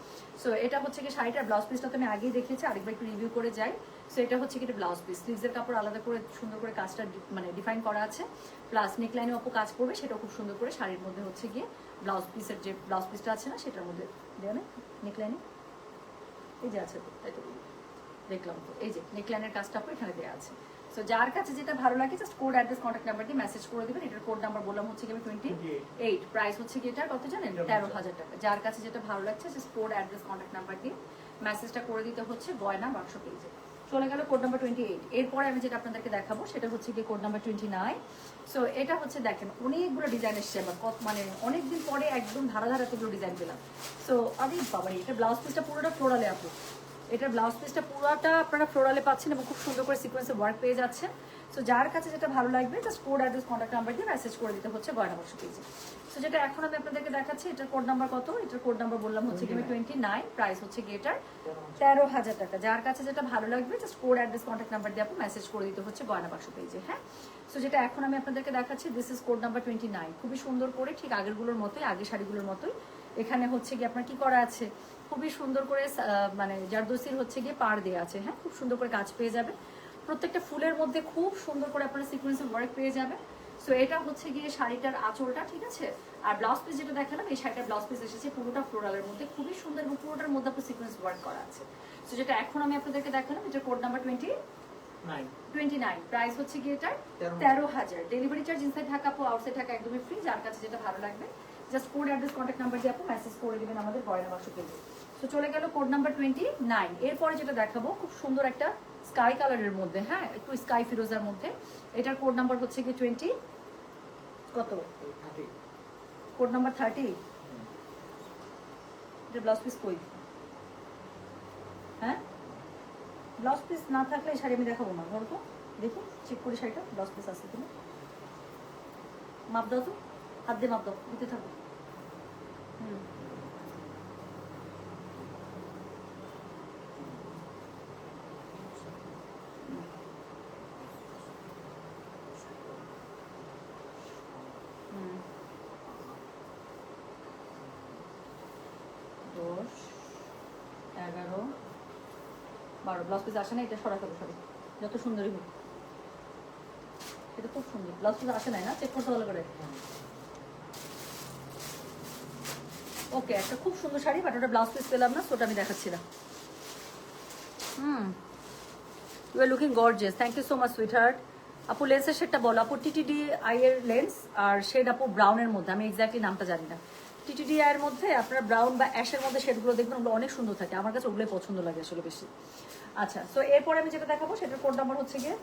সো এটা হচ্ছে কি শাড়িটার ব্লাউজ পিসটা তো আমি আগেই দেখেছি আরেকবার একটু রিভিউ করে যাই। সো এটা হচ্ছে কি এটা ব্লাউজ পিস স্লিভসের কাপড় আলাদা করে, সুন্দর করে কাজটা মানে ডিফাইন করা আছে। প্লাস নেকলাইনে আপু কাজ করবে সেটা খুব সুন্দর করে শাড়ির মধ্যে হচ্ছে গিয়ে ব্লাউজ পিসের যে ব্লাউজ পিসটা আছে না, সেটার মধ্যে দেওয়া নেই নেকলাইনে এই যে আছে তাই তো দেখলাম তো। এই যে নেকলাইনের কাজটা আপু এখানে দেওয়া আছে। সো যার কাছে যেটা ভালো লাগে just code address contact number দিয়ে মেসেজ করে দেবেন। এটার কোড নাম্বার বললাম হচ্ছে কি আমি টোয়েন্টি এইট প্রাইস হচ্ছে কি এটা কত জানেন? তেরো হাজার। টাকা। যার কাছে যেটা ভালো লাগছে just code address contact number দিয়ে মেসেজটা করে দিতে হচ্ছে গয়না বাক্স পেজে চলে গেল কোড নাম্বার টোয়েন্টি এইট এরপরে আমি যেটা আপনাদেরকে দেখাবো সেটা হচ্ছে কি code number twenty nine so এটা হচ্ছে দেখেন অনেকগুলো ডিজাইন এসছে আবার কত মানে অনেকদিন পরে একদম ধারা ধারা ডিজাইন পেলাম। সো আরে বাবা এটা ব্লাউজ পিসটা পুরোটা ফ্লোরালে আপু এটা ব্লাউজ পিসটা পুরোটা আপনারা ফ্লোরালে পাচ্ছেন এবং খুব সুন্দর করে সিকোয়েন্সে ওয়ার্ক পেয়ে যাচ্ছে সো যার কাছে যেটা ভালো লাগবে just code address contact number দিয়ে মেসেজ করে দিতে হচ্ছে গয়না বক্স পেজে সো যেটা এখন আমি আপনাদেরকে দেখাচ্ছি, এটার কোড নাম্বার কত? এটার কোড নাম্বার বললাম হচ্ছে কি টোয়েন্টি নাইন প্রাইস হচ্ছে কি এটার তেরো হাজার টাকা। যার কাছে যেটা ভালো লাগবে just code address contact number দিয়ে আপনি মেসেজ করে দিতে হচ্ছে গয়না বাক্স পেজে হ্যাঁ? সো যেটা এখন আমি আপনাদেরকে দেখাচ্ছি this is code number twenty nine খুবই সুন্দর করে, ঠিক আগেরগুলোর মতোই আগে শাড়িগুলোর মতোই। এখানে হচ্ছে কি আপনার কি করা আছে? খুবই সুন্দর করে মানে জারদোসির হচ্ছে গিয়ে পার দেওয়া আছে হ্যাঁ? খুব সুন্দর করে কাজ পেয়ে যাবে। প্রত্যেকটা ফুলের মধ্যে খুব সুন্দর করে আপনারা সিকোয়েন্সের ওয়ার্ক পেয়ে যাবে সো এটা হচ্ছে গিয়ে শাড়িটার আঁচলটা ঠিক আছে? আর ব্লাউজ পিস যেটা দেখালাম এই শাড়িটার ব্লাউজ পিস এসেছে পুরোটা ফ্লোরালের মধ্যে। খুবই সুন্দর এবং পুরোটার মধ্যে আপনার সিকোয়েন্স ওয়ার্ক করা আছে। সো যেটা এখন আমি আপনাদেরকে দেখালাম এটা code number twenty twenty nine price হচ্ছে এটার তেরো হাজার। Delivery charge inside Dhaka outside Dhaka একদমই ফ্রি যার কাছে যেটা ভালো লাগবে just code address contact number দিয়ে আপু মেসেজ করে দিবেন আমাদের গয়না বাক্স পেজে তো চলে গেল কোড নাম্বার টোয়েন্টি নাইন এরপরে যেটা দেখাবো, খুব সুন্দর একটা স্কাই কালারের মধ্যে হ্যাঁ একটু স্কাই ফিরোজার মধ্যে। এটার কোড নাম্বার হচ্ছে কি টোয়েন্টি কত? কোড নাম্বার থার্টি এটা ব্লাউজ পিস কই? হ্যাঁ? ব্লাউজ পিস না থাকলে শাড়ি আমি দেখাবো না। ধরো তো, দেখি চেক করি শাড়িটা ব্লাউজ পিস আছে তুমি মাপ দাও তো, হাত দিয়ে মাপ দাও দিতে থাকো। হুম। দশ এগারো বারো ব্লাউজ পিস আসে না, এটা সরাতে হবে সরি যত সুন্দরই হোক। এটা খুব সুন্দর। ব্লাউজ পিস আসে নাই না? চেক করতে ভালো করে। ওকে, একটা খুব সুন্দর শাড়ি বাট ওটা ব্লাউজ পিস পেলাম না ওটা আমি দেখাচ্ছিলাম হুম। You are looking gorgeous thank you so much sweetheart আপু লেন্সের শেডটা বলো। আপু টিটিডি আই এর লেন্স আর শেড আপু ব্রাউনের মধ্যে। আমি এক্স্যাক্টলি নামটা জানি না। টিটিডি আই এর মধ্যে আপনার ব্রাউন বা অ্যাশের মধ্যে শেডগুলো দেখবেন ওগুলো অনেক সুন্দর থাকে। আমার কাছে ওগুলোই পছন্দ লাগে আসলে বেশি। আচ্ছা সো এরপরে আমি যেটা দেখাবো সেটার কোড নাম্বার হচ্ছে গিয়ে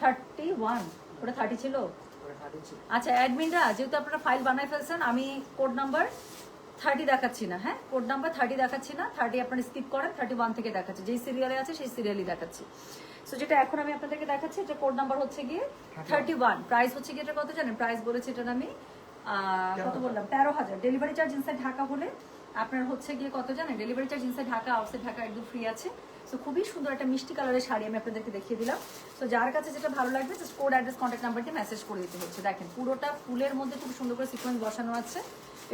থার্টি ওয়ান ওটা থার্টি ছিল। আচ্ছা অ্যাডমিনরা যেহেতু আপনারা ফাইল বানায় ফেলছেন আমি কোড নাম্বার থার্টি দেখাচ্ছি না হ্যাঁ? কোড নাম্বার থার্টি দেখাচ্ছি না থার্টি আপনারা স্কিপ করেন থার্টি ওয়ান থেকে দেখাচ্ছি। যেই সিরিয়ালে আছে সেই সিরিয়ালই দেখাচ্ছি। সো যেটা এখন আমি আপনাদেরকে দেখাচ্ছি এটা কোড নাম্বার হচ্ছে গিয়ে থার্টি ওয়ান প্রাইস হচ্ছে গিয়ে এটা কত জানেন? প্রাইস বলেছি এটার আমি কত বললাম? তেরো হাজার। ডেলিভারি চার্জ ইনসাইড ঢাকা হলে আপনার হচ্ছে গিয়ে কত জানেন? Delivery charge inside Dhaka outside Dhaka একদম ফ্রি আছে। সো খুবই সুন্দর একটা মিষ্টি কালারের শাড়ি আমি আপনাদেরকে দেখিয়ে দিলাম। সো যার কাছে যেটা ভালো লাগবে just code address contact number message করে দিতে হচ্ছে। দেখেন, পুরোটা ফুলের মধ্যে খুব সুন্দর করে সিকোয়েন্স বসানো আছে।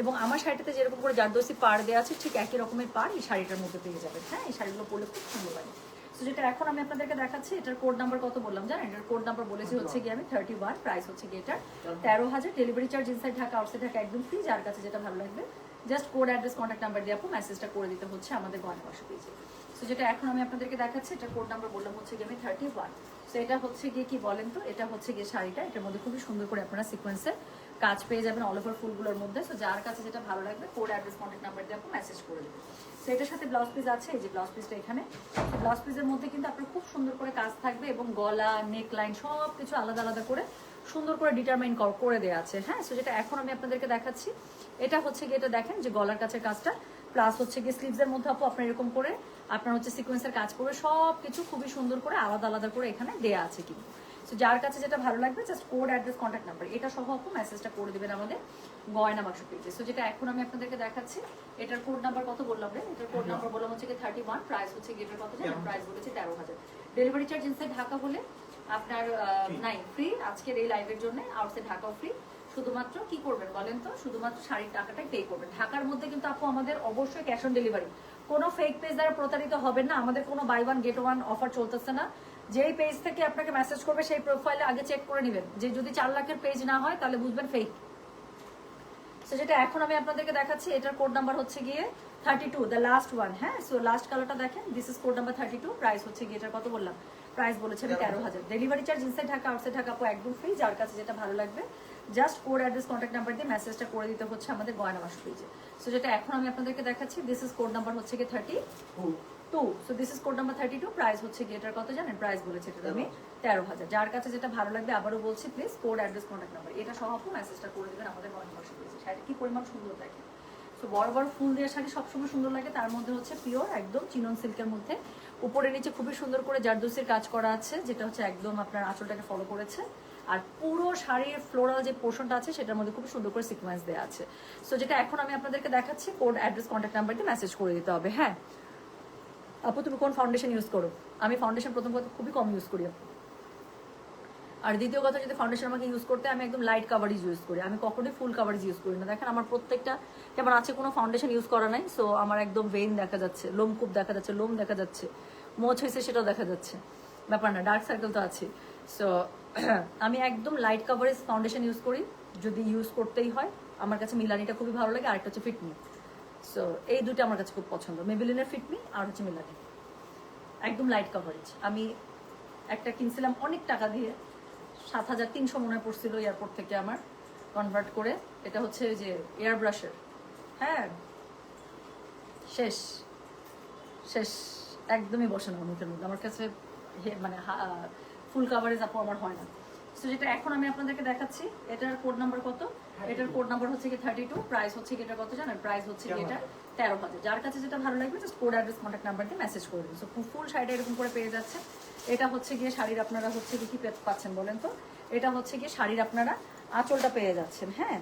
এবং আমার শাড়িটাতে যেরকম করে জারদোসি পাড় দেওয়া আছে, ঠিক একই রকমের পাড় এই শাড়িটার মধ্যে পেয়ে যাবেন। হ্যাঁ এই শাড়িগুলো পরলে খুব সুন্দর লাগে। সো যেটা এখন আমি আপনাদেরকে দেখাচ্ছি, এটার কোড নাম্বার কত বললাম জানেন? এটার কোড নাম্বার বলেছি হচ্ছে গিয়ে আমি থার্টি ওয়ান প্রাইস হচ্ছে গিয়ে এটার তেরো হাজার delivery charge inside Dhaka outside Dhaka একদম ফ্রি যার কাছে যেটা ভালো লাগবে just code address contact number দিয়ে আপু মেসেজটা করে দিতে হচ্ছে আমাদের গয়না বাসা পেয়েছে সো যেটা এখন আমি আপনাদেরকে দেখাচ্ছি এটা কোড নাম্বার বললাম হচ্ছে গিয়ে আমি থার্টি ওয়ান সো এটা হচ্ছে গিয়ে কি বলেন তো? এটা হচ্ছে গিয়ে শাড়িটা, এটার মধ্যে খুবই সুন্দর করে আপনারা সিকোয়েন্সের কাজ পেয়ে যাবেন অল ওভার ফুলগুলোর মধ্যে। সো যার কাছে যেটা ভালো লাগবে কোড অ্যাড্রেস কন্ট্যাক্ট নাম্বার দিয়ে আপনি মেসেজ করে দেবেন। সো এটার সাথে ব্লাউজ পিস আছে, এই যে ব্লাউজ পিসটা এখানে। ব্লাউজ পিসের মধ্যে কিন্তু আপনার খুব সুন্দর করে কাজ থাকবে এবং গলা নেক লাইন সব কিছু আলাদা আলাদা করে সুন্দর করে ডিটারমাইন করে দেওয়া আছে হ্যাঁ? সো যেটা এখন আমি আপনাদেরকে দেখাচ্ছি। এটা হচ্ছে গিয়ে, এটা দেখেন যে গলার কাছে কাজটা। প্লাস হচ্ছে গিয়ে স্লিভসের মধ্যে আপু আপনার এরকম করে আপনার হচ্ছে সিকোয়েন্সের কাজ করে সব কিছু খুবই সুন্দর করে আলাদা আলাদা করে এখানে দেয়া আছে কিন্তু। সো যার কাছে যেটা ভালো লাগবে just code address contact number এটা সহ আপু মেসেজটা করে দেবেন আমাদের গয়না বাক্স পেজে সো যেটা এখন আমি আপনাদেরকে দেখাচ্ছি এটার কোড নাম্বার কত বললাম রে? এটার কোড নাম্বার বললাম হচ্ছে কি থার্টি ওয়ান প্রাইস হচ্ছে কি কত জানেন? প্রাইস বলেছে তেরো হাজার। ডেলিভারি চার্জ ইনসাইড ঢাকা হলে আপনার নাই ফ্রি আজকের এই লাইভের জন্য আউটসাইড ঢাকাও ফ্রি শুধুমাত্র কি করবেন বলেন তো? শুধুমাত্র শাড়ির টাকাটাই পে করবেন। ঢাকার মধ্যে কিন্তু আপু আমাদের অবশ্যই ক্যাশ অন ডেলিভারি কোনো ফেক পেজ দ্বারা প্রতারিত হবেন না। আমাদের কোনো buy one get one offer চলতেছে না। যেই পেজ থেকে আপনাকে মেসেজ করবে সেই প্রোফাইলে আগে চেক করে নেবেন। যে যদি চার লাখের পেজ না হয় তাহলে বুঝবেন ফেক সো যেটা এখন আমি আপনাদেরকে দেখাচ্ছি এটার কোড নাম্বার হচ্ছে গিয়ে thirty two the last one হ্যাঁ? সো লাস্ট কালারটা দেখেন this is code number thirty two price হচ্ছে গিয়ে এটার কত বললাম? প্রাইস বলেছে আমি তেরো হাজার। Delivery charge inside Dhaka outside Dhaka আপু একদম ফ্রি যার কাছে যেটা ভালো লাগবে just code address contact number দিয়ে মেসেজটা করে দিতে হচ্ছে আমাদের গয়না বাস পেজে সো যেটা এখন আমি আপনাদেরকে দেখাচ্ছি দিস ইজ কোড নাম্বার হচ্ছে গিয়ে thirty two so this is code number thirty two price হচ্ছে গিয়ে এটার কত জানেন? প্রাইস বলেছে এটার আমি তেরো হাজার। যার কাছে যেটা ভালো লাগবে আবারও বলছি please code address contact number এটা সহ আপু মেসেজটা করে দেবেন, আমাদের গয়না বাস পেজে শাড়িটা কি পরিমাণ সুন্দর দেখে তো বড় বড় ফুল দিয়ে শাড়ি সবসময় সুন্দর লাগে। তার মধ্যে হচ্ছে পিওর একদম চিনন সিল্কের মধ্যে। উপরে নিচে খুবই সুন্দর করে জারদোসির কাজ করা আছে, যেটা হচ্ছে একদম আপনার আঁচলটাকে ফলো করেছে। আর পুরো শাড়ির ফ্লোরাল যে পোর্শনটা আছে, সেটার মধ্যে খুব সুন্দর করে সিকোয়েন্স দেওয়া আছে। সো যেটা এখন আমি আপনাদেরকে দেখাচ্ছি কোড অ্যাড্রেস কন্ট্যাক্ট নাম্বার দিয়ে মেসেজ করে দিতে হবে হ্যাঁ? আপু, তুমি কোন ফাউন্ডেশন ইউজ করো? আমি ফাউন্ডেশন প্রথম কথা খুবই কম ইউজ করি আর দ্বিতীয় কথা, যদি ফাউন্ডেশন আমাকে ইউজ করতে আমি একদম লাইট কাভারেজ ইউজ করি। আমি কখনোই ফুল কাভারেজ ইউজ করি না। দেখেন, আমার প্রত্যেকটা যেমন আছে, কোনো ফাউন্ডেশন ইউজ করা নাই সো আমার একদম ভেইন দেখা যাচ্ছে লোমকূপ দেখা যাচ্ছে, লোম দেখা যাচ্ছে, মোচ হয়েছে সেটাও দেখা যাচ্ছে। ব্যাপার না ডার্ক সার্কেল তো আছে সো আমি একদম লাইট কাভারেজ ফাউন্ডেশন ইউজ করি। যদি ইউজ করতেই হয়, আমার কাছে মিলানিটা খুবই ভালো লাগে। আরেকটা হচ্ছে ফিটমি সো এই দুটো আমার কাছে খুব পছন্দ। মেবিলিনের ফিটমি আর হচ্ছে মিলানি একদম লাইট কাভারেজ আমি একটা কিনছিলাম অনেক টাকা দিয়ে। সাত হাজার তিনশো মনে পড়ছিল এয়ারপোর্ট থেকে আমার কনভার্ট করে। এটা হচ্ছে যে এয়ার ব্রাশের হ্যাঁ? শেষ। শেষ। একদমই বসে না মুখের মধ্যে। আমার কাছে মানে ফুল কাভারেজ আপু আমার হয় না। তো যেটা এখন আমি আপনাদেরকে দেখাচ্ছি, এটার কোড নাম্বার কত? এটার কোড নাম্বার হচ্ছে কি থার্টি টু প্রাইস হচ্ছে কি এটা কত জানেন? প্রাইস হচ্ছে কি এটা তেরো হাজার। যার কাছে যেটা ভালো লাগবে just code address contact number দিয়ে মেসেজ করে দিন সো ফুল শাড়িটা এরকম করে পেয়ে যাচ্ছে। এটা হচ্ছে গিয়ে শাড়ির আপনারা হচ্ছে কি কি পাচ্ছেন বলেন তো? এটা হচ্ছে গিয়ে শাড়ির আপনারা আঁচলটা পেয়ে যাচ্ছেন হ্যাঁ?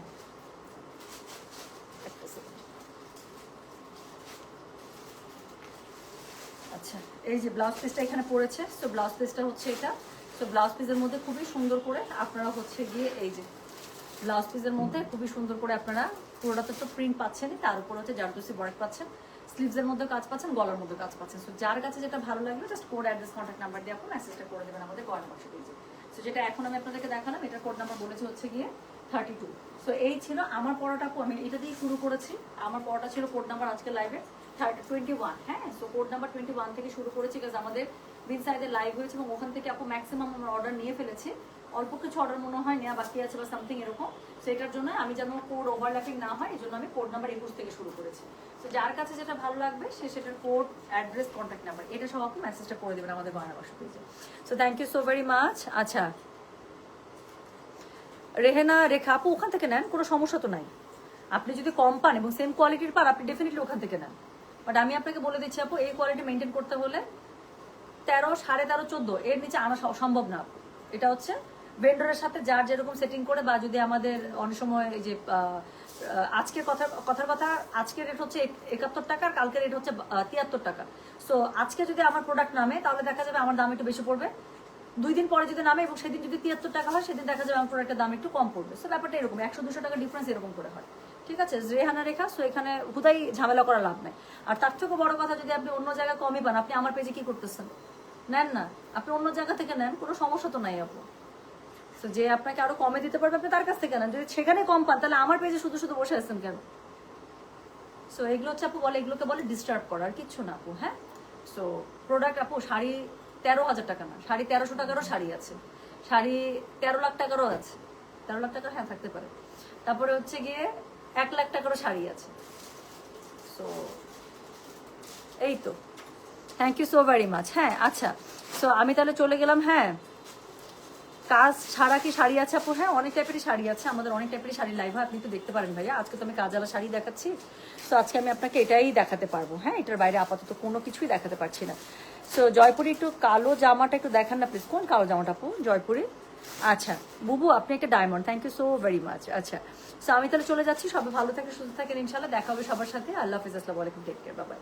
আচ্ছা এই যে ব্লাউজ পিসটা এখানে পড়েছে। সো ব্লাউজ পিসটা হচ্ছে এটা। সো ব্লাউজ পিসের মধ্যে খুবই সুন্দর করে আপনারা হচ্ছে গিয়ে এই যে ব্লাউজ পিসের মধ্যে খুবই সুন্দর করে আপনারা পুরোটাতে তো প্রিন্ট পাচ্ছেনই, তার উপর হচ্ছে জারদোসি বর্ক পাচ্ছেন। স্লিভসের মধ্যে কাজ পাচ্ছেন, গলার মধ্যে কাজ পাচ্ছেন। সো যার কাছে যেটা ভালো লাগবে just code address contact number দিয়ে আপনি মেসেজটা করে দেবেন আমাদের গয়না বাক্স পেজে সো যেটা এখন আমি আপনাদেরকে দেখালাম, এটার কোড নাম্বার বলেছে হচ্ছে গিয়ে থার্টি টু সো এই ছিল আমার পড়াটা আমি এটা দিয়ে শুরু করেছি। আমার পড়াটা ছিল কোড নাম্বার আজকে লাইভে থার্টি টোয়েন্টি ওয়ান হ্যাঁ? So code number twenty one থেকে শুরু করেছি কাজ আমাদের বিন লাইভ হয়েছে এবং ওখান থেকে আপু ম্যাক্সিমাম আমরা অর্ডার নিয়ে ফেলেছি। অল্প কিছু অর্ডার মনে হয় নেওয়া বাকি আছে বা সামথিং এরকম। সেটার জন্য আমি যেন কোড ওভারল্যাপিং না হয় এই জন্য আমি কোড নাম্বার একুশ থেকে শুরু করেছি। তো যার কাছে যেটা ভালো লাগবে, সে সেটার কোড অ্যাড্রেস কন্ট্যাক্ট নাম্বার এটা সব আপনি মেসেজটা করে দেবেন আমাদের গয়না বাক্স পেজে so thank you so very much আচ্ছা। রেহেনা, রেখা, আপু ওখান থেকে নেন, কোনো সমস্যা তো নাই। আপনি যদি কম পান এবং সেম কোয়ালিটির পান, আপনি ডেফিনেটলি ওখান থেকে নেন। বাট আমি আপনাকে বলে দিচ্ছি, আপু, এই কোয়ালিটি মেনটেন করতে হলে তেরো, সাড়ে তেরো, চোদ্দ। এর নিচে আনা সম্ভব না। এটা হচ্ছে ভেন্ডরের সাথে যার যেরকম সেটিং করে বা যদি আমাদের অনেক সময় এই যে আজকের কথা, কথার কথা, আজকের রেট হচ্ছে একাত্তর টাকা আর কালকের রেট হচ্ছে তিয়াত্তর টাকা। সো আজকে যদি আমার প্রোডাক্ট নামে, তাহলে দেখা যাবে আমার দাম একটু বেশি পড়বে। দুই দিন পরে যদি নামে এবং সেদিন যদি তিয়াত্তর টাকা হয়, সেদিন দেখা যাবে আমার প্রোডাক্টের দাম একটু কম পড়বে। সো ব্যাপারটা এরকম। একশো দুশো টাকা ডিফারেন্স এরকম করে হয়। ঠিক আছে? রেহানা রেখা। সো এখানে হুদাই ঝামেলা করা লাভ নাই। আর তার থেকেও বড় কথা, যদি আপনি অন্য জায়গায় কমই পান, আপনি আমার পেজে কি করতেছেন? নেন না। আপনি অন্য জায়গা থেকে নেন, কোনো সমস্যা তো নাই আপু। তো যে আপনাকে আরও কমে দিতে পারবে, আপনি তার কাছ থেকে নেন। যদি সেখানে কম পান, তাহলে আমার পেজে শুধু শুধু বসে আছেন কেন? সো এগুলো হচ্ছে আপু বলে, এগুলোকে বলে ডিস্টার্ব করার কিচ্ছু না আপু হ্যাঁ? সো প্রোডাক্ট আপু, শাড়ি তেরো হাজার টাকা না, শাড়ি তেরোশো টাকারও শাড়ি আছে। শাড়ি তেরো লাখ টাকারও আছে। তেরো লাখ টাকার হ্যাঁ থাকতে পারে। তারপরে হচ্ছে গিয়ে এক লাখ টাকারও শাড়ি আছে। সো এই তো। Thank you so very much হ্যাঁ আচ্ছা। সো আমি তাহলে চলে গেলাম হ্যাঁ। কাজ ছাড়া কি শাড়ি আছে আপু? হ্যাঁ অনেক টাইপেরই শাড়ি আছে। আমাদের অনেক টাইপেরই শাড়ি লাইভ হয়, আপনি তো দেখতে পারেন ভাইয়া। আজকে তো আমি কাজালা শাড়ি দেখাচ্ছি। তো আজকে আমি আপনাকে এটাই দেখাতে পারব। হ্যাঁ এটার বাইরে আপাতত কোনো কিছুই দেখাতে পারছি না। সো জয়পুরি একটু কালো জামাটা একটু দেখান না প্লিজ কোন কালো জামাটা আপু? জয়পুরি? আচ্ছা বুবু, আপনি একটা diamond thank you so very much আচ্ছা সো আমি তাহলে চলে যাচ্ছি। সবাই ভালো থাকে সুস্থ থাকেন ইনশাল্লাহ দেখা হবে সবার সাথে। আল্লাহ হাফিজ। আসসালামু আলাইকুম। টেক কেয়ার বাবাই